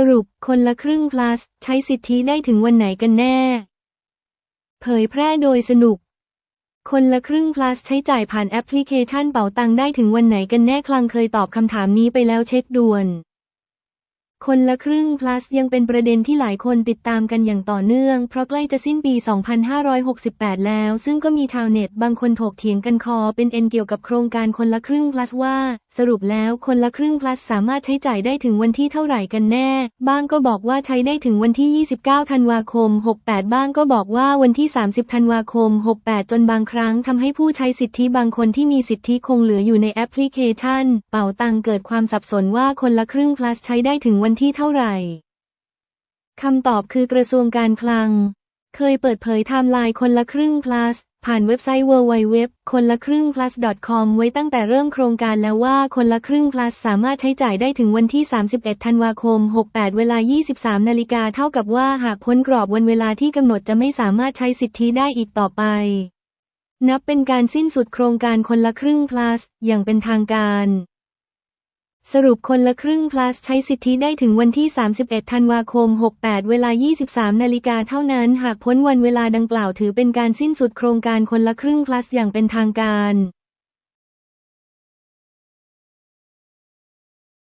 สรุปคนละครึ่ง plus ใช้สิทธิได้ถึงวันไหนกันแน่ เผยแพร่โดยสนุก คนละครึ่ง plus ใช้จ่ายผ่านแอปพลิเคชันเป๋าตังได้ถึงวันไหนกันแน่คลังเคยตอบคำถามนี้ไปแล้วเช็คด่วน คนละครึ่ง plus ยังเป็นประเด็นที่หลายคนติดตามกันอย่างต่อเนื่อง เพราะใกล้จะสิ้นปี 2568 แล้ว ซึ่งก็มีชาวเน็ตบางคนถกเถียงกันคอเป็นเอ็นเกี่ยวกับโครงการคนละครึ่ง plus ว่า สรุปแล้วคนละครึ่ง plus สามารถใช้จ่ายได้ถึงวันที่เท่าไหร่กันแน่ บ้างก็บอกว่าใช้ได้ถึงวันที่ 29 ธันวาคม 68 บ้างก็บอกว่าวันที่ 30 ธันวาคม 68 จนบางครั้งทำให้ผู้ใช้สิทธิบางคนที่มีสิทธิคงเหลืออยู่ในแอปพลิเคชัน เป๋าตังเกิดความสับสนว่าคนละครึ่ง plus ใช้ได้ถึงวันที่เท่าไหร่คำตอบคือกระทรวงการคลัง เคยเปิดเผยไทม์ไลน์คนละครึ่ง plus ผ่านเว็บไซต์ www คนละครึ่ง plus com ไว้ตั้งแต่เริ่มโครงการแล้วว่าคนละครึ่ง plus สามารถใช้จ่ายได้ถึงวันที่ 31 ธันวาคม 68 เวลา 23 นาฬิกาเท่ากับว่าหากพ้นกรอบวันเวลาที่กำหนดจะไม่สามารถใช้สิทธิได้อีกต่อไป นับเป็นการสิ้นสุดโครงการคนละครึ่ง plus อย่างเป็นทางการ สรุปคนละครึ่ง plus ใช้สิทธิได้ถึงวันที่ 31 ธันวาคม 68 เวลา 23 นาฬิกาเท่านั้น หากพ้นวันเวลาดังกล่าวถือเป็นการสิ้นสุดโครงการคนละครึ่ง plus อย่างเป็นทางการ